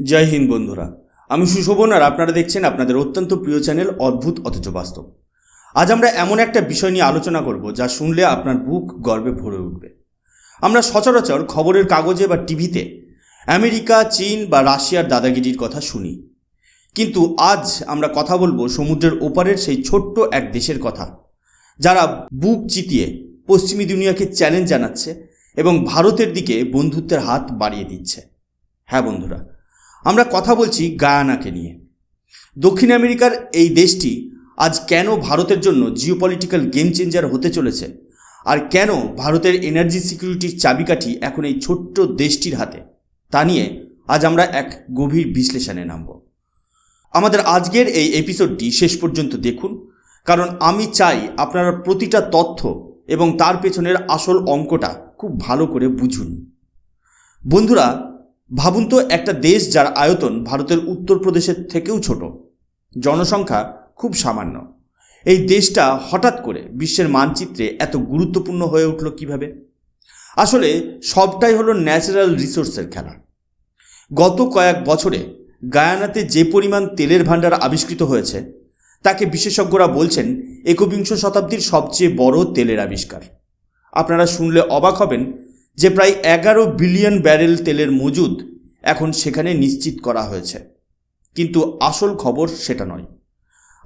জয় হিন্দ বন্ধুরা। আমি সুশোভন আর আপনারা দেখছেন আপনাদের অত্যন্ত প্রিয় চ্যানেল অদ্ভুত অথচ বাস্তব। আজ আমরা এমন একটা বিষয় নিয়ে আলোচনা করব যা শুনলে আপনার বুক গর্বে ভরে উঠবে। আমরা সচরাচর খবরের কাগজে বা টিভিতে আমেরিকা, চীন বা রাশিয়ার দাদাগিরির কথা শুনি। কিন্তু আজ আমরা কথা বলব সমুদ্রের ওপারের সেই ছোট্ট এক দেশের কথা, যারা বুক চিতিয়ে পশ্চিমী দুনিয়াকে চ্যালেঞ্জ জানাচ্ছে এবং ভারতের দিকে বন্ধুত্বের হাত বাড়িয়ে দিচ্ছে। হ্যাঁ বন্ধুরা আমরা কথা বলছি গায়ানাকে নিয়ে। দক্ষিণ আমেরিকার এই দেশটি আজ কেন ভারতের জন্য জিওপলিটিক্যাল গেম চেঞ্জার হতে চলেছে? আর কেন ভারতের এনার্জি সিকিউরিটির চাবিকাঠি এখন এই ছোট্ট দেশটির হাতে? তা নিয়ে আজ আমরা এক গভীর বিশ্লেষণে নামব। আমাদের আজকের এই এপিসোডটি শেষ পর্যন্ত দেখুন, কারণ আমি চাই আপনারা প্রতিটা তথ্য এবং তার পেছনের আসল অঙ্কটা খুব ভালো করে বুঝুন। বন্ধুরা ভাবুন তো, একটা দেশ যার আয়তন ভারতের উত্তরপ্রদেশের থেকেও ছোট। জনসংখ্যা খুব সামান্য। এই দেশটা হঠাৎ করে বিশ্বের মানচিত্রে এত গুরুত্বপূর্ণ হয়ে উঠল কীভাবে? আসলে সবটাই হলো ন্যাচারাল রিসোর্সের খেলা। গত কয়েক বছরে গায়ানাতে যে পরিমাণ তেলের ভাণ্ডার আবিষ্কৃত হয়েছে, তাকে বিশেষজ্ঞরা বলছেন একবিংশ শতাব্দীর সবচেয়ে বড় তেলের আবিষ্কার। আপনারা শুনলে অবাক হবেন যে প্রায় এগারো বিলিয়ন ব্যারেল তেলের মজুদ এখন সেখানে নিশ্চিত করা হয়েছে। কিন্তু আসল খবর সেটা নয়।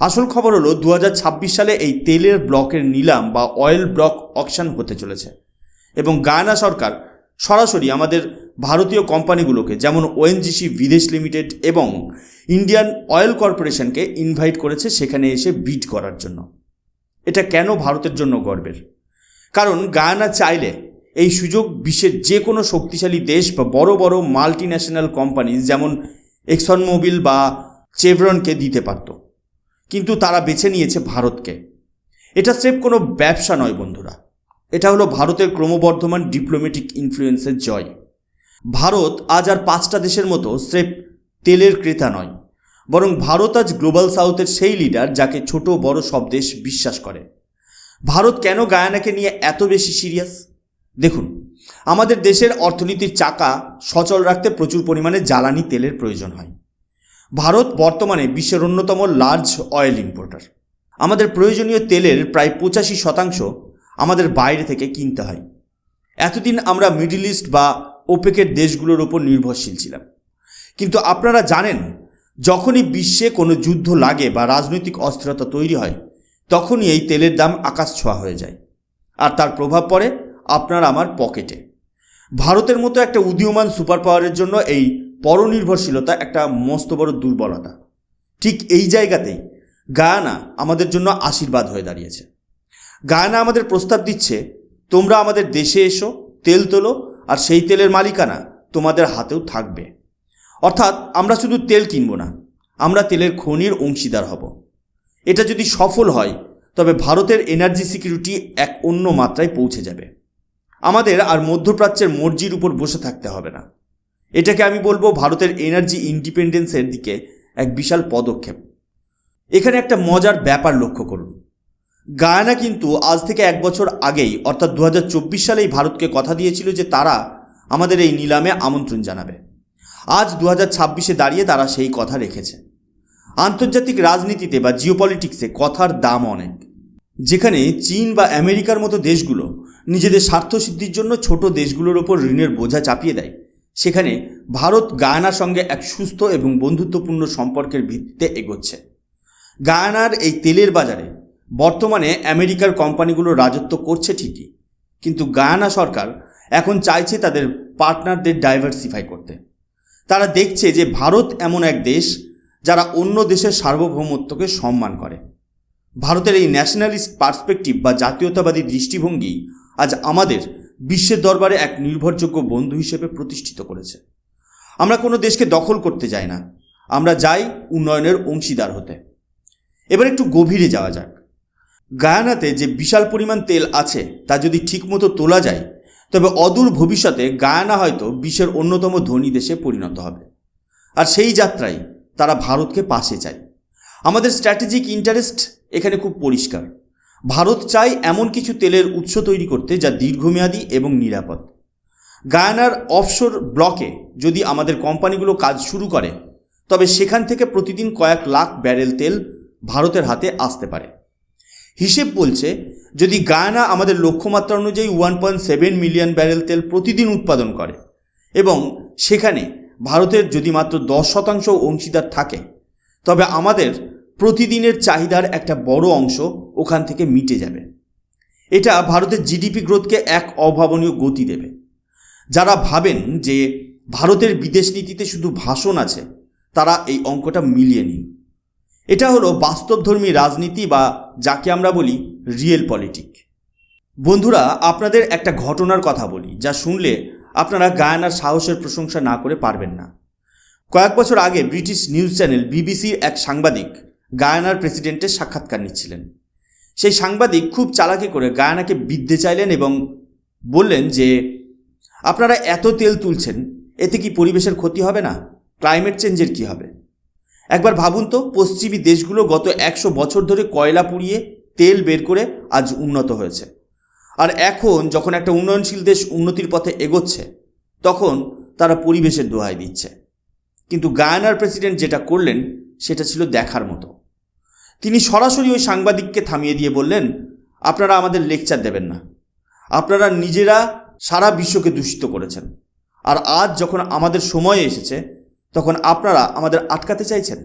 আসল খবর হলো দু হাজার ছাব্বিশ সালে এই তেলের ব্লকের নিলাম বা অয়েল ব্লক অকশন হতে চলেছে এবং গায়ানা সরকার সরাসরি আমাদের ভারতীয় কোম্পানিগুলোকে, যেমন ওএনজিসি, বিদেশ লিমিটেড এবং ইন্ডিয়ান অয়েল কর্পোরেশনকে ইনভাইট করেছে সেখানে এসে বিড করার জন্য। এটা কেন ভারতের জন্য গর্বের? কারণ গায়ানা চাইলে এই সুযোগ বিশ্বের যে কোনো শক্তিশালী দেশ বা বড় বড় মাল্টি ন্যাশনাল কোম্পানি যেমন এক্সন মোবিল বা চেভরনকে দিতে পারত। কিন্তু তারা বেছে নিয়েছে ভারতকে। এটা স্রেফ কোনো ব্যবসা নয় বন্ধুরা। এটা হলো ভারতের ক্রমবর্ধমান ডিপ্লোম্যাটিক ইনফ্লুয়েন্সের জয়। ভারত আজ আর পাঁচটা দেশের মতো স্রেফ তেলের ক্রেতা নয়। বরং ভারত আজ গ্লোবাল সাউথের সেই লিডার যাকে ছোট বড় সব দেশ বিশ্বাস করে। ভারত কেন গায়ানাকে নিয়ে এত বেশি সিরিয়াস দেখুন, আমাদের দেশের অর্থনীতির চাকা সচল রাখতে প্রচুর পরিমাণে জ্বালানি তেলের প্রয়োজন হয়। ভারত বর্তমানে বিশ্বের অন্যতম লার্জ অয়েল ইম্পোর্টার আমাদের প্রয়োজনীয় তেলের প্রায় পঁচাশি শতাংশ আমাদের বাইরে থেকে কিনতে হয়। এতদিন আমরা মিডিল ইস্ট বা ওপেকের দেশগুলোর ওপর নির্ভরশীল ছিলাম। কিন্তু আপনারা জানেন, যখনই বিশ্বে কোনো যুদ্ধ লাগে বা রাজনৈতিক অস্থিরতা তৈরি হয়, তখনই এই তেলের দাম আকাশ ছোঁয়া হয়ে যায়। আর তার প্রভাব পড়ে আপনার আমার পকেটে। ভারতের মতো একটা উদীয়মান সুপার পাওয়ারের জন্য এই পরনির্ভরশীলতা একটা মস্ত বড় দুর্বলতা। ঠিক এই জায়গাতেই গায়ানা আমাদের জন্য আশীর্বাদ হয়ে দাঁড়িয়েছে। গায়ানা আমাদের প্রস্তাব দিচ্ছে, তোমরা আমাদের দেশে এসো, তেল তোলো, আর সেই তেলের মালিকানা তোমাদের হাতেও থাকবে। অর্থাৎ আমরা শুধু তেল কিনব না, আমরা তেলের খনির অংশীদার হব। এটা যদি সফল হয়, তবে ভারতের এনার্জি সিকিউরিটি এক অন্য মাত্রায় পৌঁছে যাবে। আমাদের আর মধ্যপ্রাচ্যের মর্জির উপর বসে থাকতে হবে না। এটাকে আমি বলব ভারতের এনার্জি ইন্ডিপেন্ডেন্সের দিকে এক বিশাল পদক্ষেপ। এখানে একটা মজার ব্যাপার লক্ষ্য করুন। গায়ানা কিন্তু আজ থেকে এক বছর আগেই, অর্থাৎ দু হাজার চব্বিশ সালেই ভারতকে কথা দিয়েছিল যে তারা আমাদের এই নিলামে আমন্ত্রণ জানাবে। আজ দু হাজার ছাব্বিশে দাঁড়িয়ে তারা সেই কথা রেখেছে। আন্তর্জাতিক রাজনীতিতে বা জিওপলিটিক্সে কথার দাম অনেক। যেখানে চীন বা আমেরিকার মতো দেশগুলো নিজেদের স্বার্থসিদ্ধির জন্য ছোট দেশগুলোর ওপর ঋণের বোঝা চাপিয়ে দেয়। সেখানে ভারত গায়ানার সঙ্গে এক সুস্থ এবং বন্ধুত্বপূর্ণ সম্পর্কের ভিত্তিতে এগোচ্ছে। গায়ানার এই তেলের বাজারে বর্তমানে আমেরিকার কোম্পানিগুলো রাজত্ব করছে ঠিকই, কিন্তু গায়ানা সরকার এখন চাইছে তাদের পার্টনারদের ডাইভার্সিফাই করতে। তারা দেখছে যে ভারত এমন এক দেশ যারা অন্য দেশের সার্বভৌমত্বকে সম্মান করে। ভারতের এই ন্যাশনালিস্ট পার্সপেক্টিভ বা জাতীয়তাবাদী দৃষ্টিভঙ্গি আজ আমাদের বিশ্বের দরবারে এক নির্ভরযোগ্য বন্ধু হিসেবে প্রতিষ্ঠিত করেছে। আমরা কোনো দেশকে দখল করতে যাই না। আমরা যাই উন্নয়নের অংশীদার হতে। এবার একটু গভীরে যাওয়া যাক। গায়ানাতে যে বিশাল পরিমাণ তেল আছে, তা যদি ঠিকমতো তোলা যায়, তবে অদূর ভবিষ্যতে গায়ানা হয়তো বিশ্বের অন্যতম ধনী দেশে পরিণত হবে। আর সেই যাত্রায় তারা ভারতকে পাশে চায়। আমাদের স্ট্র্যাটেজিক ইন্টারেস্ট এখানে খুব পরিষ্কার। ভারত চায় এমন কিছু তেলের উৎস তৈরি করতে যা দীর্ঘমেয়াদী এবং নিরাপদ। গায়ানার অফশোর ব্লকে যদি আমাদের কোম্পানিগুলো কাজ শুরু করে, তবে সেখান থেকে প্রতিদিন কয়েক লাখ ব্যারেল তেল ভারতের হাতে আসতে পারে। হিসেব বলছে, যদি গায়ানা আমাদের লক্ষ্যমাত্রা অনুযায়ী one point seven million barrel তেল প্রতিদিন উৎপাদন করে এবং সেখানে ভারতের যদি মাত্র দশ শতাংশ অংশীদার থাকে, তবে আমাদের প্রতিদিনের চাহিদার একটা বড় অংশ ওখান থেকে মিটে যাবে। এটা ভারতের জিডিপি গ্রোথকে এক অভাবনীয় গতি দেবে। যারা ভাবেন যে ভারতের বিদেশ নীতিতে শুধু ভাষণ আছে, তারা এই অঙ্কটা মিলিয়ে নিন। এটা হলো বাস্তবধর্মী রাজনীতি বা যাকে আমরা বলি রিয়েল পলিটিক বন্ধুরা, আপনাদের একটা ঘটনার কথা বলি, যা শুনলে আপনারা গায়ানার সাহসের প্রশংসা না করে পারবেন না। কয়েক বছর আগে ব্রিটিশ নিউজ চ্যানেল বিবিসির এক সাংবাদিক গায়ানার প্রেসিডেন্টের সাক্ষাৎকার নিচ্ছিলেন। সেই সাংবাদিক খুব চালাকি করে গায়ানাকে বিদ্যে চাইলেন এবং বললেন যে, আপনারা এত তেল তুলছেন, এতে কি পরিবেশের ক্ষতি হবে না? ক্লাইমেট চেঞ্জের কি হবে? একবার ভাবুন তো, পশ্চিমী দেশগুলো গত একশো বছর ধরে কয়লা পুড়িয়ে তেল বের করে আজ উন্নত হয়েছে। আর এখন যখন একটা উন্নয়নশীল দেশ উন্নতির পথে এগোচ্ছে, তখন তারা পরিবেশের দোহাই দিচ্ছে। কিন্তু গায়ানার প্রেসিডেন্ট যেটা করলেন, সেটা ছিল দেখার মতো। তিনি সরাসরি ওই সাংবাদিককে থামিয়ে দিয়ে বললেন, আপনারা আমাদের লেকচার দেবেন না। আপনারা নিজেরা সারা বিশ্বকে দূষিত করেছেন। আর আজ যখন আমাদের সময় এসেছে, তখন আপনারা আমাদের আটকাতে চাইছেন।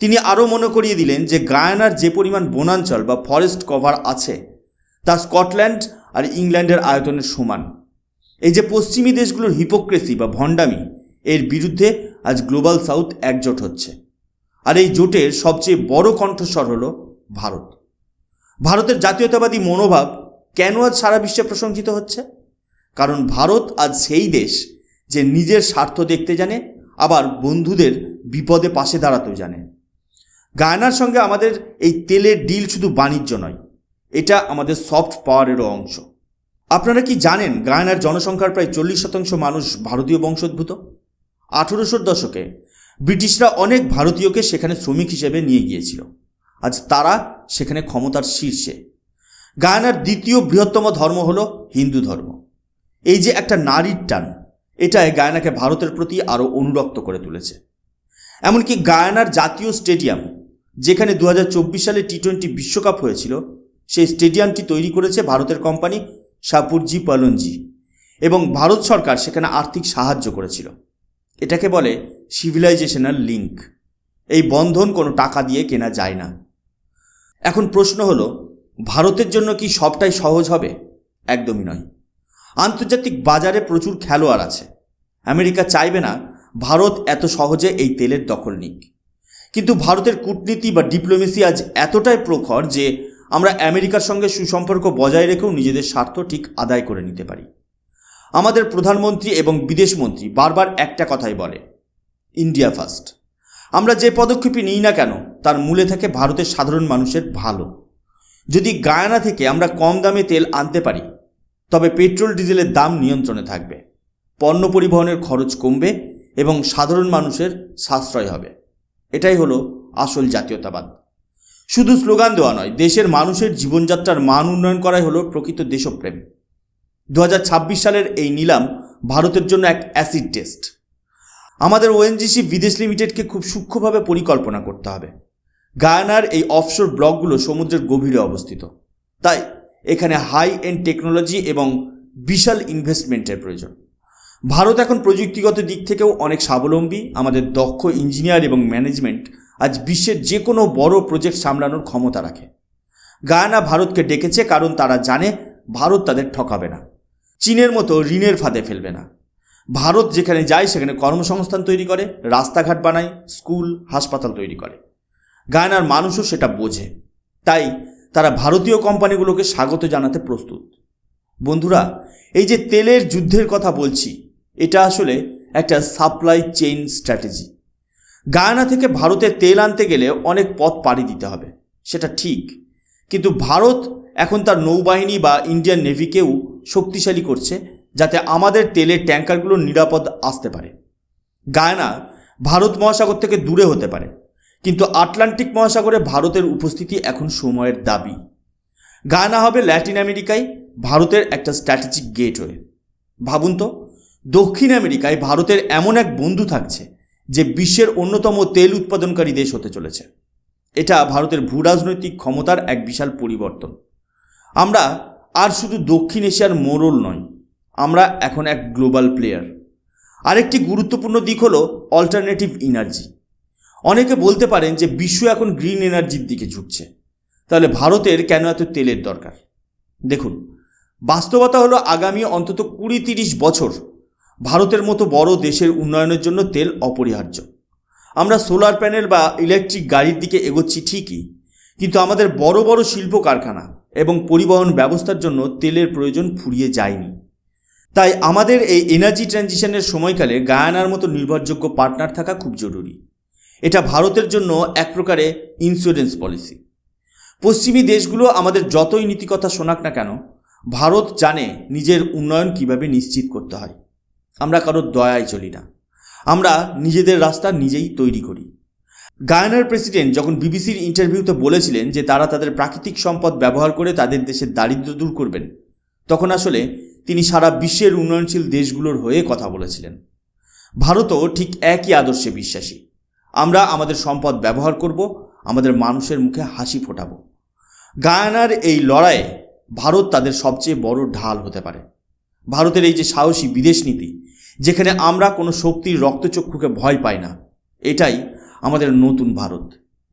তিনি আরও মনে করিয়ে দিলেন যে গায়ানার যে পরিমাণ বনাঞ্চল বা ফরেস্ট কভার আছে, তা স্কটল্যান্ড আর ইংল্যান্ডের আয়তনের সমান। এই যে পশ্চিমী দেশগুলোর হিপোক্রেসি বা ভণ্ডামি, এর বিরুদ্ধে আজ গ্লোবাল সাউথ একজোট হচ্ছে। আর এই জোটের সবচেয়ে বড় কণ্ঠস্বর হল ভারত। ভারতের জাতীয়তাবাদী মনোভাব কেন আজ সারা বিশ্বে প্রশংসিত হচ্ছে? কারণ ভারত আজ সেই দেশ যে নিজের স্বার্থ দেখতে জানে, আবার বন্ধুদের বিপদে পাশে দাঁড়াতেও জানে। গায়নার সঙ্গে আমাদের এই তেলের ডিল শুধু বাণিজ্য নয়, এটা আমাদের সফট পাওয়ারেরও অংশ। আপনারা কি জানেন গায়নার জনসংখ্যার প্রায় চল্লিশ শতাংশ মানুষ ভারতীয় বংশোদ্ভূত? আঠেরোশোর দশকে ব্রিটিশরা অনেক ভারতীয়কে সেখানে শ্রমিক হিসেবে নিয়ে গিয়েছিল। আজ তারা সেখানে ক্ষমতার শীর্ষে। গায়নার দ্বিতীয় বৃহত্তম ধর্ম হলো হিন্দু ধর্ম। এই যে একটা নারীর টান, এটাই গায়নাকে ভারতের প্রতি আরও অনুরক্ত করে তুলেছে। এমনকি গায়ানার জাতীয় স্টেডিয়াম, যেখানে দু হাজার চব্বিশ সালে টি টোয়েন্টি বিশ্বকাপ হয়েছিল, সেই স্টেডিয়ামটি তৈরি করেছে ভারতের কোম্পানি সাপুরজি পলনজি এবং ভারত সরকার সেখানে আর্থিক সাহায্য করেছিল। এটাকে বলে সিভিলাইজেশনাল লিঙ্ক এই বন্ধন কোনো টাকা দিয়ে কেনা যায় না। এখন প্রশ্ন হলো, ভারতের জন্য কি সবটাই সহজ হবে? একদমই নয়। আন্তর্জাতিক বাজারে প্রচুর খেলোয়াড় আছে। আমেরিকা চাইবে না ভারত এত সহজে এই তেলের দখল নিক। কিন্তু ভারতের কূটনীতি বা ডিপ্লোমেসি আজ এতটাই প্রখর যে আমরা আমেরিকার সঙ্গে সুসম্পর্ক বজায় রেখেও নিজেদের স্বার্থ ঠিক আদায় করে নিতে পারি। আমাদের প্রধানমন্ত্রী এবং বিদেশমন্ত্রী বারবার একটা কথাই বলে, ইন্ডিয়া ফার্স্ট. আমরা যে পদক্ষেপই নিই না কেন, তার মূলে থাকে ভারতের সাধারণ মানুষের ভালো। যদি গায়ানা থেকে আমরা কম দামে তেল আনতে পারি, তবে পেট্রোল, ডিজেলের দাম নিয়ন্ত্রণে থাকবে, পণ্য পরিবহনের খরচ কমবে এবং সাধারণ মানুষের সাশ্রয় হবে। এটাই হলো আসল জাতীয়তাবাদ। শুধু স্লোগান দেওয়া নয়, দেশের মানুষের জীবনযাত্রার মান উন্নয়ন করাই হলো প্রকৃত দেশপ্রেম। দু হাজার ছাব্বিশ সালের এই নিলাম ভারতের জন্য এক অ্যাসিড টেস্ট। আমাদের ওএনজিসি বিদেশ লিমিটেডকে খুব সূক্ষ্মভাবে পরিকল্পনা করতে হবে। গায়ানার এই অফশোর ব্লকগুলো সমুদ্রের গভীরে অবস্থিত। তাই এখানে হাই এন্ড টেকনোলজি এবং বিশাল ইনভেস্টমেন্টের প্রয়োজন। ভারত এখন প্রযুক্তিগত দিক থেকেও অনেক স্বাবলম্বী। আমাদের দক্ষ ইঞ্জিনিয়ার এবং ম্যানেজমেন্ট আজ বিশ্বের যে কোনো বড় প্রজেক্ট সামলানোর ক্ষমতা রাখে। গায়ানা ভারতকে ডেকেছে কারণ তারা জানে ভারত তাদের ঠকাবে না। চীনের মতো ঋণের ফাঁদে ফেলবে না। ভারত যেখানে যায়, সেখানে কর্মসংস্থান তৈরি করে, রাস্তাঘাট বানায়, স্কুল, হাসপাতাল তৈরি করে। গায়নার মানুষও সেটা বোঝে। তাই তারা ভারতীয় কোম্পানিগুলোকে স্বাগত জানাতে প্রস্তুত। বন্ধুরা, এই যে তেলের যুদ্ধের কথা বলছি, এটা আসলে একটা সাপ্লাই চেইন স্ট্র্যাটেজি গায়না থেকে ভারতে তেল আনতে গেলে অনেক পথ পাড়ি দিতে হবে, সেটা ঠিক। কিন্তু ভারত এখন তার নৌবাহিনী বা ইন্ডিয়ান নেভিকেও শক্তিশালী করছে যাতে আমাদের তেলের ট্যাঙ্কারগুলো নিরাপদ আসতে পারে। গায়না ভারত মহাসাগর থেকে দূরে হতে পারে, কিন্তু আটলান্টিক মহাসাগরে ভারতের উপস্থিতি এখন সময়ের দাবি। গায়না হবে ল্যাটিন আমেরিকায়, ভারতের একটা স্ট্র্যাটেজিক গেটওয়ে ভাবুন তো, দক্ষিণ আমেরিকায় ভারতের এমন এক বন্ধু থাকছে যে বিশ্বের অন্যতম তেল উৎপাদনকারী দেশ হতে চলেছে। এটা ভারতের ভূরাজনৈতিক ক্ষমতার এক বিশাল পরিবর্তন। আমরা আর শুধু দক্ষিণ এশিয়ার মোড়ল নয় আমরা এখন এক গ্লোবাল প্লেয়ার। আরেকটি গুরুত্বপূর্ণ দিক হলো অল্টারনেটিভ এনার্জি অনেকে বলতে পারেন যে বিশ্ব এখন গ্রিন এনার্জির দিকে ঝুঁকছে। তাহলে ভারতের কেন এত তেলের দরকার? দেখুন, বাস্তবতা হলো আগামী অন্তত কুড়ি তিরিশ বছর ভারতের মতো বড় দেশের উন্নয়নের জন্য তেল অপরিহার্য। আমরা সোলার প্যানেল বা ইলেকট্রিক গাড়ির দিকে এগোচ্ছি ঠিকই, কিন্তু আমাদের বড় বড় শিল্প কারখানা এবং পরিবহন ব্যবস্থার জন্য তেলের প্রয়োজন ফুরিয়ে যায়নি। তাই আমাদের এই এনার্জি ট্রানজিশনের সময়কালে গায়ানার মতো নির্ভরযোগ্য পার্টনার থাকা খুব জরুরি। এটা ভারতের জন্য এক প্রকারে ইন্স্যুরেন্স পলিসি পশ্চিমী দেশগুলো আমাদের যতই নীতিকথা শোনাক না কেন, ভারত জানে নিজের উন্নয়ন কীভাবে নিশ্চিত করতে হয়। আমরা কারোর দয়ায় চলি না। আমরা নিজেদের রাস্তা নিজেই তৈরি করি। গায়ানার প্রেসিডেন্ট যখন বিবিসির ইন্টারভিউতে বলেছিলেন যে তারা তাদের প্রাকৃতিক সম্পদ ব্যবহার করে তাদের দেশের দারিদ্র্য দূর করবেন, তখন আসলে তিনি সারা বিশ্বের উন্নয়নশীল দেশগুলোর হয়ে কথা বলেছিলেন। ভারতও ঠিক একই আদর্শে বিশ্বাসী। আমরা আমাদের সম্পদ ব্যবহার করব, আমাদের মানুষের মুখে হাসি ফোটাব। গায়ানার এই লড়াইয়ে ভারত তাদের সবচেয়ে বড় ঢাল হতে পারে। ভারতের এই যে সাহসী বিদেশ নীতি, যেখানে আমরা কোনো শক্তির রক্তচক্ষুকে ভয় পাই না, এটাই আমাদের নতুন ভারত।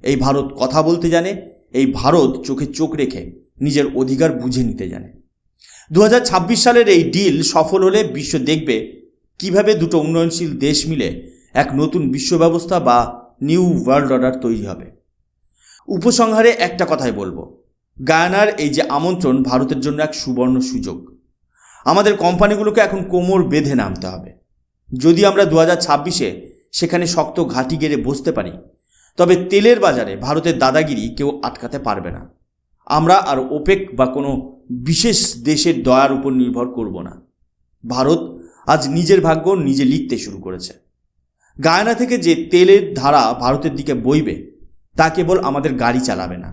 এই ভারত কথা বলতে জানে, এই ভারত চোখে চোখ রেখে নিজের অধিকার বুঝে নিতে জানে। দু হাজার ছাব্বিশ সালের এই ডিল সফল হলে বিশ্ব দেখবে কীভাবে দুটো উন্নয়নশীল দেশ মিলে এক নতুন বিশ্ব ব্যবস্থা বা নিউ ওয়ার্ল্ড অর্ডার তৈরি হবে। উপসংহারে একটা কথাই বলব, গায়ানার এই যে আমন্ত্রণ ভারতের জন্য এক সুবর্ণ সুযোগ। আমাদের কোম্পানিগুলোকে এখন কোমর বেঁধে নামতে হবে। যদি আমরা দু হাজার ছাব্বিশে সেখানে শক্ত ঘাঁটি গেড়ে বসতে পারি। তবে তেলের বাজারে ভারতের দাদাগিরি কেউ আটকাতে পারবে না। আমরা আর ওপেক বা কোনো বিশেষ দেশের দয়ার উপর নির্ভর করব না। ভারত আজ নিজের ভাগ্য নিজে লিখতে শুরু করেছে। গায়না থেকে যে তেলের ধারা ভারতের দিকে বইবে, তা কেবল আমাদের গাড়ি চালাবে না।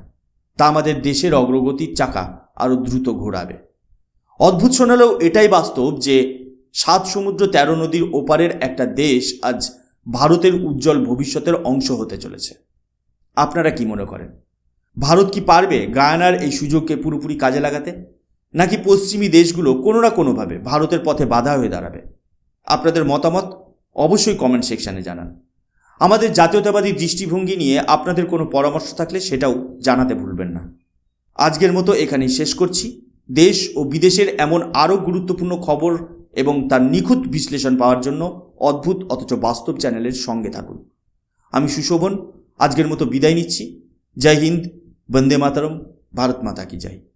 তা আমাদের দেশের অগ্রগতির চাকা আরও দ্রুত ঘোরাবে। অদ্ভুত শোনালেও এটাই বাস্তব যে সাত সমুদ্র তেরো নদীর ওপারের একটা দেশ আজ ভারতের উজ্জ্বল ভবিষ্যতের অংশ হতে চলেছে। আপনারা কি মনে করেন? ভারত কি পারবে গায়ানার এই সুযোগকে পুরোপুরি কাজে লাগাতে? নাকি পশ্চিমী দেশগুলো কোনো না কোনোভাবে ভারতের পথে বাধা হয়ে দাঁড়াবে? আপনাদের মতামত অবশ্যই কমেন্ট সেকশানে জানান। আমাদের জাতীয়তাবাদী দৃষ্টিভঙ্গি নিয়ে আপনাদের কোনো পরামর্শ থাকলে সেটাও জানাতে ভুলবেন না। আজকের মতো এখানেই শেষ করছি। দেশ ও বিদেশের এমন আরও গুরুত্বপূর্ণ খবর এবং তার নিখুঁত বিশ্লেষণ পাওয়ার জন্য অদ্ভুত, অথচ বাস্তব চ্যানেলের সঙ্গে থাকুন। আমি সুশোভন, আজকের মতো বিদায় নিচ্ছি। জয় হিন্দ, বন্দে মাতারম, ভারত মাতা কি জয়।